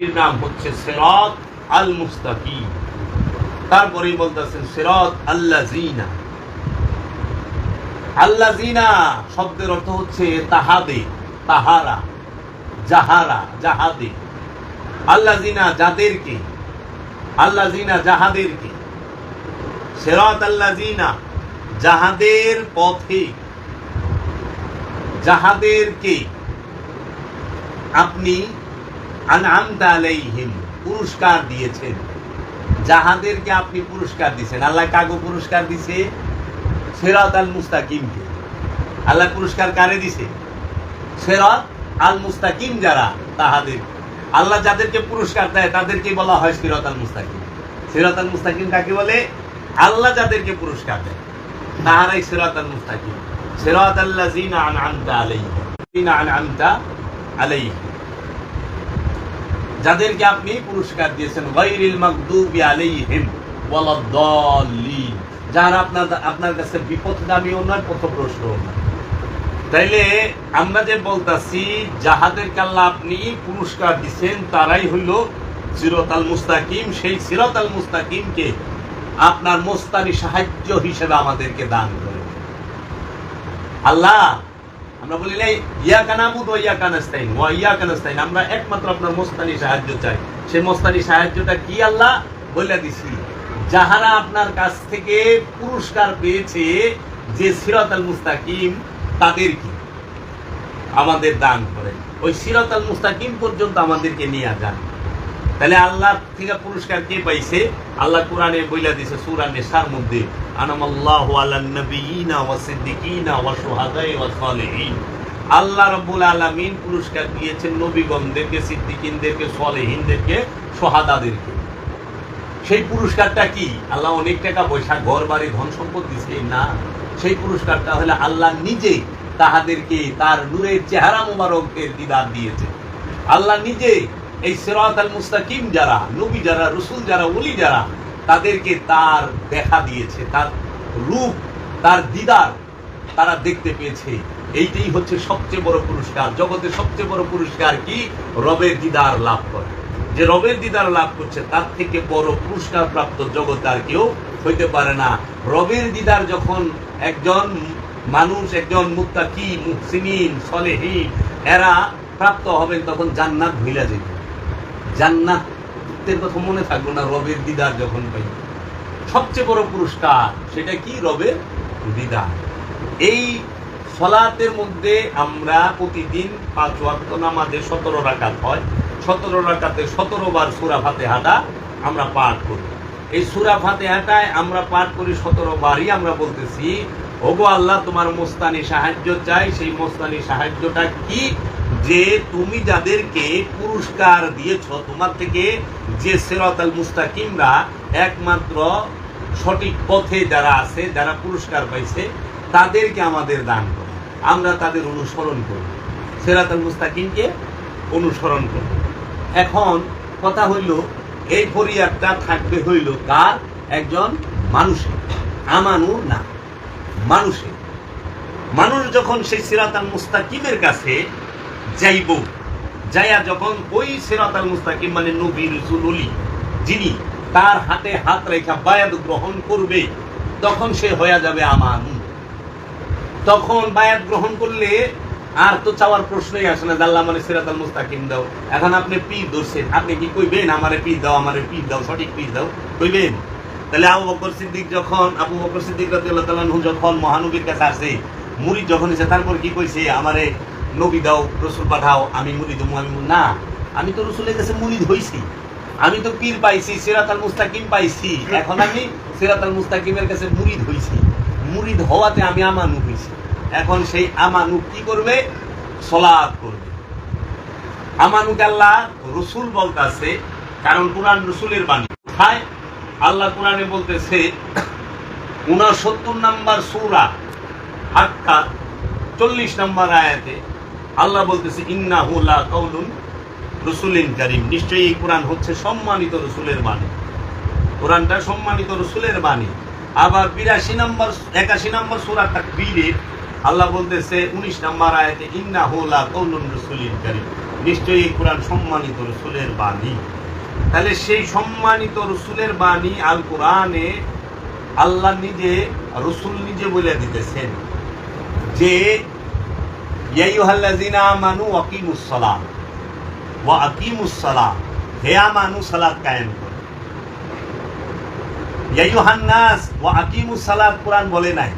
নাম হচ্ছে সিরাত আল মুস্তাকিম তারপরেই বলতেছেন সিরাত আল্লাযিনা। আল্লাযিনা শব্দের অর্থ হচ্ছে তাহাদে, তাহারা, যাহারা, যাহাদে। আল্লাযিনা যাদেরকে, আল্লাযিনা যাহাদেরকে। সিরাত আল্লাযিনা যাহাদের পথে, যাহাদেরকে আপনি আনআমতা পুরস্কার দিয়েছেন। যাহাদেরকে আপনি পুরস্কার দিয়েছেন আল্লাহ কাগো পুরস্কার দিছে? সেরাত আল মুস্তাকিমকে। আল্লাহ পুরস্কার কারে দিছে? সেরাত আল মুস্তাকিম যারা, তাহাদের। আল্লাহ যাদেরকে পুরস্কার দেয় তাদেরকে বলা হয় সিরাত আল মুস্তাকিম। সিরাত আল মুস্তাকিম কাকে বলে? আল্লাহ যাদেরকে পুরস্কার দেয়, তাহারাই সিরাত আল মুস্তাকিম। সিরাত আল্লাযিনা আনআমতা আলাইহিম। যিনা আনআমতা আলাইহিম। যাদেরকে আপনি পুরস্কার দিয়েছেন, গায়রিল মাগদুবি আলাইহিম ওয়ালাদ-দাল্লিন। যারা আপনার আপনার কাছে বিপদগামীও নয় পথভ্রষ্ট নয় তাইলে আমরা যে বলতাছি, যাহাদেরকে আল্লাহ আপনি পুরস্কার দিচ্ছেন তারাই হইল সিরতাল মুস্তাকিম। সেই সিরতাল মুস্তাকিমকে আপনার মোস্তানি সাহায্য হিসেবে আমাদেরকে দান করে আল্লাহ আমরা বলি নাই ইয়া কানামুদ ও ইয়া কানাস্তাইন ওয়া ইয়া কানাস্তাইন আমরা একমাত্র আপনার মোস্তানি সাহায্য চাই। সেই মোস্তানি সাহায্যটা কি আল্লাহ? বলে দিছি। যাহারা আপনার কাছ থেকে পুরস্কার পেয়েছে যে সিরাত আল মুস্তাকিম, তাদের কি? আমাদের দান করেন। ওই সিরাত আল মুস্তাকিম পর্যন্ত আমাদেরকে নিয়ে যান। তাহলে আল্লাহ থেকে পুরস্কার কে পাইছে? আল্লাহ কোরআনে বইলা দিছে সূরা নিসার মধ্যে, আনামাল্লাহু আলান নবিয়িনা ওয়াস সিদ্দিকিনা ওয়াস শুহাদায়ে ওয়াস সালিহিন। আল্লাহ রাব্বুল আলামিন পুরস্কার দিয়েছেন নবীগণদেরকে, সিদ্দিকিনদেরকে, সলেহিনদেরকে সোহাদাদেরকে সেই পুরস্কারটা কি? আল্লাহ অনেক টাকা পয়সা, ঘর, বাড়ি, ধন সম্পদ দিছে? না। সেই পুরস্কারটা হলে আল্লাহ নিজে তাহাদেরকে তার নূরের চেহারা মোবারকের দিদার দিয়েছে আল্লাহ নিজে এই সিরাত আল মুস্তাকিম যারা, নবী যারা, রসুল যারা, ওলি যারা, তাদেরকে তার দেখা দিয়েছে, তার রূপ, তার দিদার তারা দেখতে পেয়েছে। এইটাই হচ্ছে সবচেয়ে বড় পুরস্কার। জগতের সবচেয়ে বড় পুরস্কার কি? রবের দিদার লাভ করে। যে রবের দিদার লাভ করছে, তার থেকে বড় পুরস্কার প্রাপ্ত জগৎ আর কেউ হইতে পারে না। রবের দিদার যখন একজন মানুষ, একজন মুত্তাকি, মুহসিনিন, সলেহীন, এরা প্রাপ্ত হবেন, তখন জান্নাত ভুলা যাবে জান্নাতের কথা মনে থাকব না রবের দিদার যখন পাই। সবচেয়ে বড় পুরস্কার সেটা কি? রবের দিদার। এই সলাতের মধ্যে আমরা প্রতিদিন পাঁচ ওয়াক্ত নামাজে সতেরো রাকাত হয়। সতেরো রাকাতে সতেরো বার সুরা ফাতে হাঁটা আমরা পাঠ করি। এই সুরা ফাতে হাঁটায় আমরা পাঠ করি সতেরো বারই। আমরা বলতেছি, ওগো আল্লাহ, তোমার মোস্তানি সাহায্য চাই। সেই মোস্তানি সাহায্যটা কি যে তুমি যাদেরকে পুরস্কার দিয়েছ, তোমার থেকে যে সেরত আল মুস্তাকিমরা একমাত্র সঠিক পথে যারা আছে, যারা পুরস্কার পাইছে, তাদেরকে আমাদের দান করো। আমরা তাদের অনুসরণ করি সেরাত আল মুস্তাকিমকে অনুসরণ করি এখন কথা হইল, এই ফরিয়াদটা থাকবে হইল কার? একজন মানুষের। আমানু না, মানুষের। মানুষ যখন সেই সিরাত আল মুস্তাকিমের কাছে যাইব। যাইয়া যখন ওই সিরাত আল মুস্তাকিম মানে নবী রসুল অলি, যিনি তার হাতে হাত রেখা বায়াত গ্রহণ করবে, তখন সে হয়ে যাবে আমানু তখন বায়াত গ্রহণ করলে আর তো চাওয়ার প্রশ্নই আসে না জাল্লা মানে সিরাত আল মুস্তাকিম দাও। এখন আপনি পীর ধরছেন, আপনি কি কইবেন, আমারে পীর দাও, আমারে পীর দাও, সঠিক পীর দাও, কইবেন? তাহলে আবু বকর সিদ্দিক যখন, আবু বকর সিদ্দিক রাদিয়াল্লাহু তাআলা আনহু যখন মহানবীর কাছে আসে মুরিদ যখন এসে, তারপর কি কইছে, আমারে নবী দাও, রসুল পাঠাও, আমি মুরিদ হমু আমি না, আমি তো রসুলের কাছে মুরিদ হইছি আমি তো পীর পাইছি সিরাত আল মুস্তাকিম পাইছি। এখন আমি সিরাত আল মুস্তাকিমের কাছে মুরিদ হইছি মুরিদ হওয়াতে আমি আমানু হইছি। এখন সেই আমানু কি করবে? সলাদ করবে। আমানুকে আল্লাহ রসুল বলতেছে, কারণ কোরআন রসুলের বাণী। কোথায়? আল্লাহ কোরআনে বলতেছে, উনসত্তর নাম্বার সুরা হাক্কা, চল্লিশ নাম্বার আয়াতে আল্লাহ বলতেছে ইন্না হুলা কৌলুন রসুলিন কারিম। নিশ্চয়ই এই কোরআন হচ্ছে সম্মানিত রসুলের বাণী। কোরআনটা সম্মানিত রসুলের বাণী। আবার বিরাশি নম্বর, একাশি নম্বর সুরা তাকবীরে আল্লাহ বলতেছে, উনিশ নম্বর আয়াতে ইন্না হুলা কৌলুন রসুলিন কারিম। নিশ্চয়ই এই কোরআন সম্মানিত রসুলের বাণী। তাহলে সেই সম্মানিত রসুলের বাণী আল কোরআনে আল্লাহ নিজে, রসুল নিজে বলে দিতেছেন যে কায়েম কোরআন বলে নাই।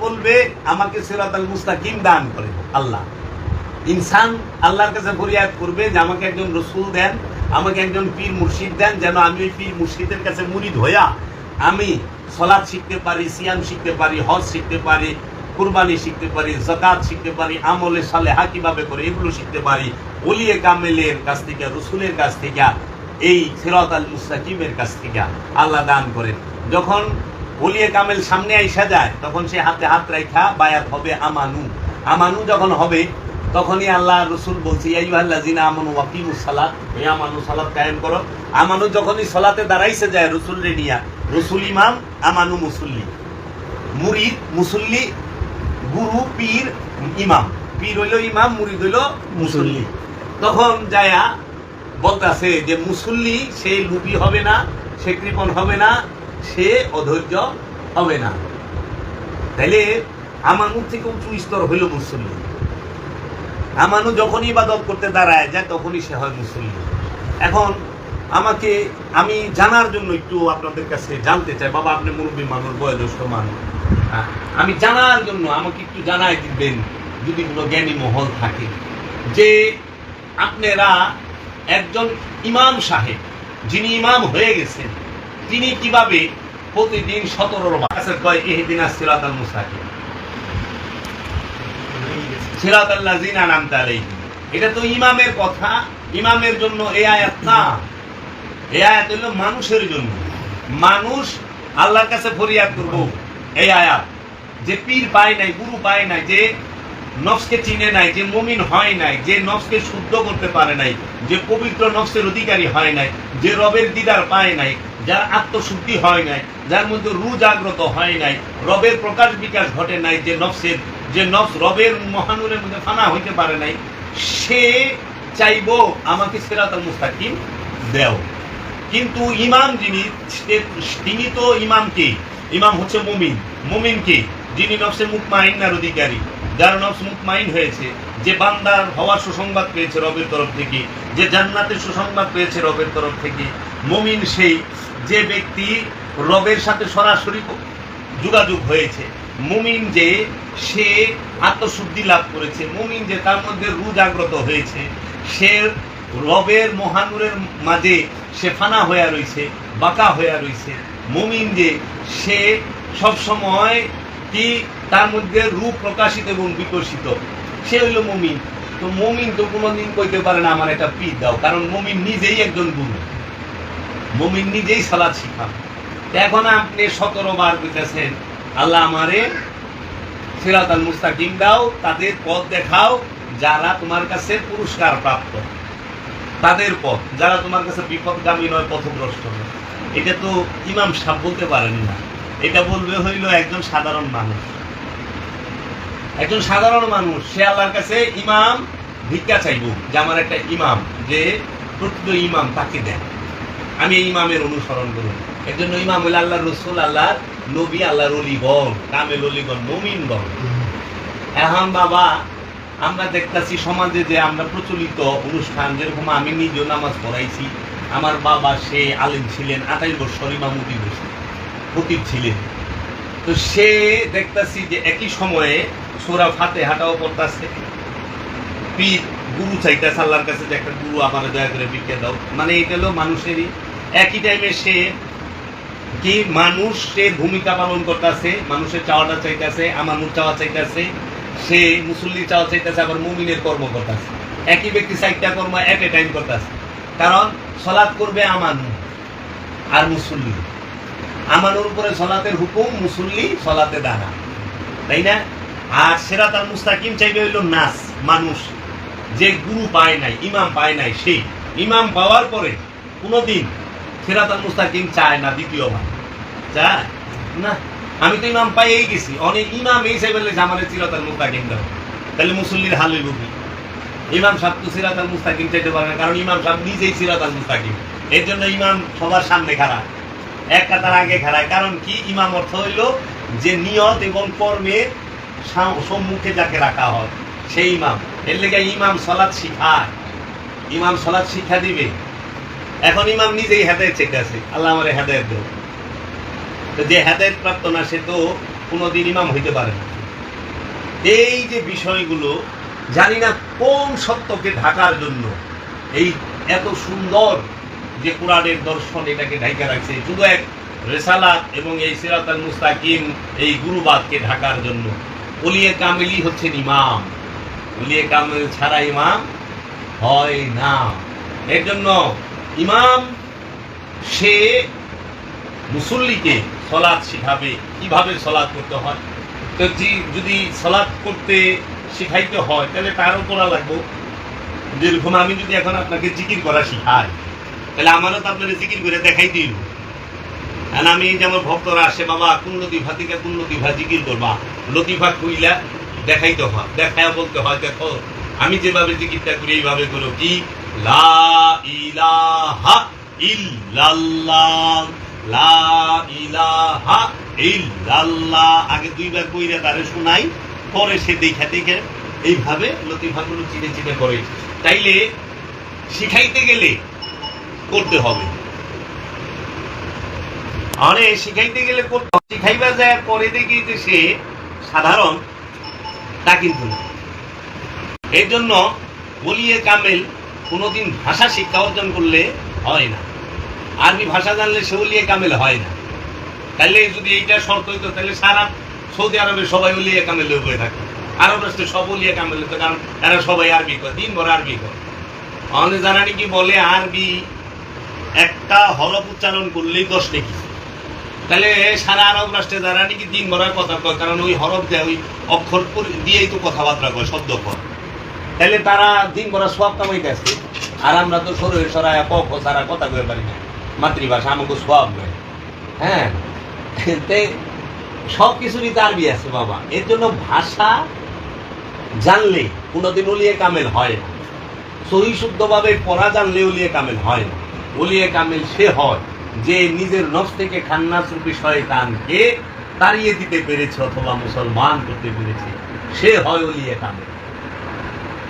বলবে, আমাকে সিরাতাল মুস্তাকিম দান করে আল্লাহ। ইনসান আল্লাহর কাছে ফরিয়াদ করবে যে আমাকে একজন রসুল দেন, আমাকে একজন পীর মুর্শিদ দেন, যেন আমি ওই পীর মুর্শিদের কাছে মুরিদ হইয়া আমি সলাদ শিখতে পারি, সিয়াম শিখতে পারি, হজ শিখতে পারি কুরবানি শিখতে পারি জাকাত শিখতে পারি, আমলে সালেহা কীভাবে করে এগুলো শিখতে পারি। ওলিয়ে কামেলের কাছ থেকে, রসুলের কাছ থেকে, এই সিরাত আল মুস্তাকিমের কাছ থেকে আল্লাহ দান করেন। যখন ওলিয়ে কামেল সামনে আইসা যায়, তখন সে হাতে হাত রেখা বায়াত হবে আমানু। আমানু যখন হবে, তখনই আল্লাহ রসুল বলছে ইয়াইয়ুহাল্লাযিনা আমানু ওয়াকিমুস সালাত। হে আমানু, সালাত কায়েম করো। আমানু যখনই সালাতে দাঁড়াইছে যায়, রসুল রে নিয়া রসুল ইমাম, আমানু মুসল্লি। মুরিদ, মুসল্লি গুরু, পীর, ইমাম। পীর হইল ইমাম, মুরিদ হইল মুসল্লি। তখন যায়া বলতাছে যে মুসল্লি, সে লুপি হবে না, সে কৃপণ হবে না, সে অধৈর্য হবে না। তাইলে আমানু থেকে উঁচু স্তর হইল মুসল্লি। আমানু যখনই ইবাদত করতে দাঁড়ায়, যায় তখনই সে হয় মুসল্লি। এখন আমাকে, আমি জানার জন্য একটু আপনাদের কাছে জানতে চাই। বাবা, আপনি মুরব্বী মানুষ, বয়োজ্যেষ্ঠ মানুষ। আমি জানার জন্য আমাকে একটু জানাই দিবেন, যদি কোনো জ্ঞানী মহল থাকে, যে আপনারা একজন ইমাম সাহেব, যিনি ইমাম হয়ে গেছেন, তিনি কীভাবে প্রতিদিন সতেরো কাছে কয় এহদিন সিরাত আল মুসাকিম সিরাত আল্লাহ জিনা নাম এটা তো ইমামের কথা, ইমামের জন্য এই আয়াত না। এই আয়াত হলো মানুষের জন্য। মানুষ আল্লাহর কাছে ফরিয়াদ করব। এই আয়াত, যে পীর পায় নাই, গুরু পায় নাই, যে নফসকে চিনে নাই, যে মুমিন হয় নাই, যে নফসকে শুদ্ধ করতে পারে নাই, যে পবিত্র নফসের অধিকারী হয় নাই, যে রবের দিদার পায় নাই, যার আত্মশুদ্ধি হয় নাই, যার মধ্যে রু জাগ্রত হয় নাই, রবের প্রকাশ বিকাশ ঘটে নাই, যে নফসের, যে নফস রবের মহানুরের মধ্যে ফানা হইতে পারে নাই, সে চাইব আমাকে সেরাতাল মুস্তাকিম দেও। কিন্তু ইমাম যিনি তিনি তো ইমাম কে? ইমাম হচ্ছে মুমিন। মুমিন কে? যিনি নফসে মুকমাইনার অধিকারী। যার নফস মুকমাইন হয়েছে, যে বান্দার হওয়ার সুসংবাদ পেয়েছে রবের তরফ থেকে, যে জান্নাতের সুসংবাদ পেয়েছে রবের তরফ থেকে, মুমিন সেই যে ব্যক্তি রবের সাথে সরাসরি যোগাযোগ হয়েছে। মুমিন যে সে আত্মশুদ্ধি লাভ করেছে, মুমিন যে তার মধ্যে রু জাগ্রত হয়েছে, সে রবের মহানুরের মাঝে সে ফানা হয়ে রয়েছে বাঁকা হয়ে রয়েছে মুমিন যে, সে সব সময় কি তার মধ্যে রূপ প্রকাশিত এবং বিকশিত। সে হইল মুমিন। তো মুমিন তো কোনোদিন কইতে পারে না, আমার একটা পীর দাও। কারণ মুমিন নিজেই একজন গুরু। মুমিন নিজেই সালাদ শিখান। এখন আপনি সতেরো বার কইতেছেন, আল্লাহ আমারে সিরাত আল মুস্তাকিম দাও, তাদের পথ দেখাও, যারা তোমার কাছে পুরস্কার প্রাপ্ত। তাদের পথ, যারা তোমার কাছে বিপদগামী নয়, পথভ্রষ্ট নয়। এটা তো ইমাম সাহেব বলতে পারেন না। এটা বলবে হইল একজন সাধারণ মানুষ। একজন সাধারণ মানুষ, সে আল্লাহর কাছে ইমাম ভিক্ষা চাইব, যে আমার একটা ইমাম, যে প্রকৃত ইমাম তাকে দেন আমি এই ইমামের অনুসরণ করব এর জন্য ইমাম হইল আল্লাহ রসুল আল্লাহ নবী, আল্লাহর অলিগণ কামেল অলিগণ নবীনগণ এখন বাবা, আমরা দেখতাছি সমাজে যে আমরা প্রচলিত অনুষ্ঠান, যেরকম আমি নিজেও নামাজ পড়াইছি আমার বাবা, সে আলেম ছিলেন আঠাইশ বছর ইমামতি বসে খতিব ছিলেন। তো সে দেখতাছি যে একই সময়ে সোরা ফাতে হাটাও পড়তাছে। পীর গুরু চাইতেছে আল্লাহর কাছে যে একটা গুরু আমার দয়া করে বিকে দাও। মানে এটা হলো মানুষেরই। একই টাইমে সে কি মানুষের ভূমিকা পালন করতেছে, মানুষের চাওয়াটা চাইতেছে আমার চাওয়া চাইতেছে, সে মুসল্লি চাওয়া চাইতেছে, আবার মুমিনের কর্ম করতেছে। একই ব্যক্তি চারটা কর্ম এট এ টাইম করতেছে। কারণ সলাৎ করবে আমানু আর মুসল্লি। আমানুর উপরে সলাতের হুকুম, মুসল্লি সলাতে দাঁড়া তাই না? আর সেরা তার মুস্তাকিম চাইবে হইল নাস, মানুষ। যে গুরু পায় নাই, ইমাম পায় নাই, সেই। ইমাম পাওয়ার পরে কোনোদিন সেরাতাল মুস্তাকিম চায় না দ্বিতীয়বার। চায়? না। আমি তো ইমাম পাইয়েই গেছি। অনেক ইমাম এই সাইবেলে জামালে চিরতাল মুস্তাকিম দাও। তাহলে মুসল্লির হাল হইব কি? ইমাম সাহেব তো সিরাত আল মুস্তাকিম চাইতে পারে না, কারণ ইমাম সাহেব নিজেই সিরাত আল মুস্তাকিম। এর জন্য ইমাম সবার সামনে খাড়ায় এক কাতার আগে খাড়ায়। কারণ কি? ইমাম অর্থ হইল যে নিয়ত এবং কর্মে সম্মুখে যাকে রাখা হয়, সেই ইমাম। এর লেগে ইমাম সলাৎ শিখায়। ইমাম সলাৎ শিক্ষা দিবে। এখন ইমাম নিজেই হেদায়ত চেকে আছে। আল্লাহ আমার হেদায়ত দেব তো যে হেদায়ত প্রাপ্ত না, সে তো কোনোদিন ইমাম হইতে পারে না। এই যে বিষয়গুলো জানি না কোন সত্যকে ঢাকার জন্য এই এত সুন্দর যে কোরআনের দর্শন এটাকে ঢাকা রাখছে। শুধু এক রেসালাত এবং এই সিরাত আল মুস্তাকিম, এই গুরুবাদকে ঢাকার জন্য। অলিয়ে কামেলি হচ্ছেন ইমাম। অলিয়ে কামেল ছাড়া ইমাম হয় না। এর জন্য ইমাম, সে মুসল্লিকে সলাদ শিখাবে। কীভাবে সলাদ করতে হয়? তো যদি সলাদ করতে শিখাইতে হয়, তাহলে তারও করা লাগবে। যেরকম আমি যদি এখন আপনাকে জিকির করা শিখাই, তাহলে আমারও তো আপনার জিকির করে দেখাই দিল আর আমি যেমন ভক্তরা আসে, বাবা, কোন লতিফা থেকে কোন লতিফা জিকির করবা? লতিফা খুইলা দেখাইতে হয়, দেখায় বলতে হয়, দেখো, আমি যেভাবে জিকিরটা করি, এইভাবে করো। কি? লা ইলাহা ইল্লাল্লাহ, লা ইলাহা ইল্লাল্লাহ। আগে দুইবার কইরা তারে শোনাই। পরে সে দেখা দেখে এইভাবে লতিফাগুলো চিনে চিনে করে তাইলে শিখাইতে গেলে করতে হবে। অনেক শিখাইতে গেলে হবে। যায়, পরে দেখি যে সে সাধারণ, তা কিন্তু না। এর জন্য বলিয়ে কামেল কোনোদিন ভাষা শিক্ষা অর্জন করলে হয় না। আরবি ভাষা জানলে সে বলিয়ে কামেল হয় না। তাহলে যদি এইটা শর্ত হইতো তাহলে সারা সৌদি আরবে সবাই উলিয়ে লোক হয়ে থাকে। আরব রাষ্ট্রে সব উলিয়ে কামেল লোক। কারণ এরা সবাই আরবি করে দিন ভর আরবি করে আমাদের যারা নাকি বলে, আরবি একটা হরফ উচ্চারণ করলেই দশ নেকি তাহলে সারা আরব রাষ্ট্রে যারা নাকি দিন ভরার কথা কয়? কারণ ওই হরফ দেয়, ওই অক্ষর দিয়েই তো কথাবার্তা কয়, শব্দ কয়। তাহলে তারা দিন ভরা সব কামাইতে আছে আর আমরা তো শরীর সরায় পক্ষ সারা কথা কয়ে পারি না। মাতৃভাষা আমাকে সব হ্যাঁ? সব কিছুরই আরবি আছে, বাবা। এর জন্য ভাষা জানলে কোনোদিন উলিয়ে কামেল হয় না। সহি শুদ্ধভাবে পড়া জানলে উলিয়ে কামেল হয় না। উলিয়ে কামেল সে হয় যে নিজের নফস থেকে খান্নাস রূপী শয়তানকে তাড়িয়ে দিতে পেরেছে অথবা মুসলমান করতে পেরেছে। সে হয় উলিয়ে কামেল।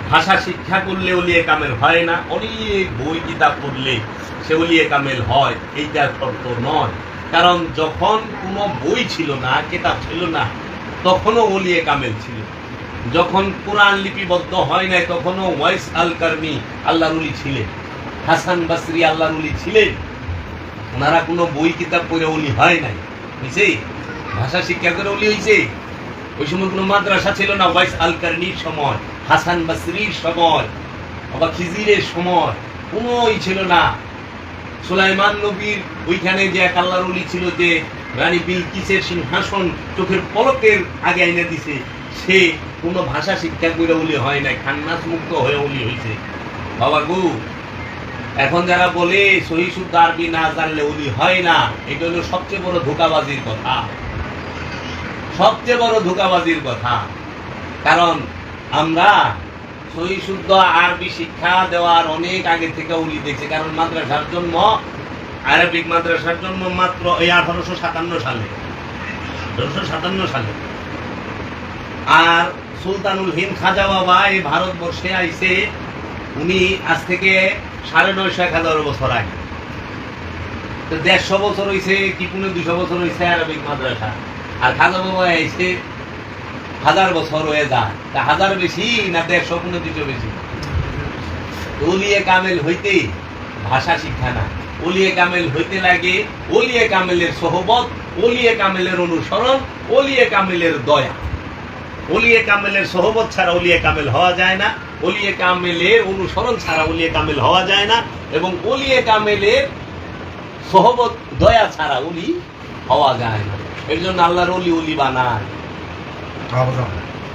ভাষা শিক্ষা করলে উলিয়ে কামেল হয় না। অনেক বই কিতাব পড়লে সে উলিয়ে কামেল হয়। এইটা শর্ত নয়। কারণ যখন কোনো বই ছিল না, কিতাব ছিল না, তখনও ওলিয়ে কামেল ছিল। যখন কোরআন লিপিবদ্ধ হয় নাই, তখনও ওয়াইস আল কার্মি আল্লাহর উলি ছিলেন। হাসান বাসরি আল্লাহর উলি ছিলেন। ওনারা কোনো বই, কিতাব পড়ে উলি হয় নাই। বুঝছে ভাষা শিক্ষা করে উলি হয়েছে ওই সময় কোনো মাদ্রাসা ছিল না ওয়াইস আল কার্নির সময়, হাসান বাসরির সময় আবার খিজিরের সময়, কোনোই ছিল না। সুলাইমান নবীর ওইখানে যে এক আল্লাহর অলি ছিল যে রানী বিলকিসের সিংহাসন চোখের পলকের আগে এনে দিছে, সে কোনো ভাষা শিক্ষা করে উলি হয় নাই খান্নাস মুক্ত হয়ে উলি হয়েছে বাবা গু, এখন যারা বলে সহি আরবি না জানলে উলি হয় না, এটা হলো সবচেয়ে বড় ধোকাবাজির কথা। সবচেয়ে বড় ধোকাবাজির কথা। কারণ আমরা সহি শুদ্ধ আরবি শিক্ষা দেওয়ার অনেক আগে থেকে উলি দেখছি, কারণ মাদ্রাসার জন্ম আরবিক মাদ্রাসার জন্ম মাত্র এই আঠারোশো সাতান্ন সালে। আঠারোশো সাতান্ন সালে। আর সুলতানুল হিন্দ খাজা বাবা এই ভারতবর্ষে আইসে উনি আজ থেকে সাড়ে নয়শো এক হাজার বছর আগে। তো দেড়শো বছর হয়েছে কি পুনে দুশো বছর হয়েছে আরবিক মাদ্রাসা। আর খাজা বাবা আইসে হাজার বছর হয়ে যায়। তা হাজার বেশি না দেড়শো কোনো দুটো বেশি? ওলিয়ে কামেল হইতে ভাষা শিক্ষা না ওলিয়ে কামেল হইতে লাগে ওলিয়ে কামেলের সহবত ওলিয়ে কামেলের অনুসরণ ওলিয়ে কামেলের দয়া। ওলিয়ে কামেলের সহবত ছাড়া ওলিয়ে কামেল হওয়া যায় না ওলিয়ে কামেলের অনুসরণ ছাড়া ওলিয়ে কামেল হওয়া যায় না, এবং ওলিয়ে কামেলের সহবত, দয়া ছাড়া ওলি হওয়া যায় না। এর জন্য আল্লাহর অলি অলি বানায়।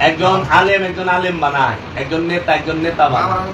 একজন আলেম একজন আলেম বানায়, একজন নেতা একজন নেতা বানায়।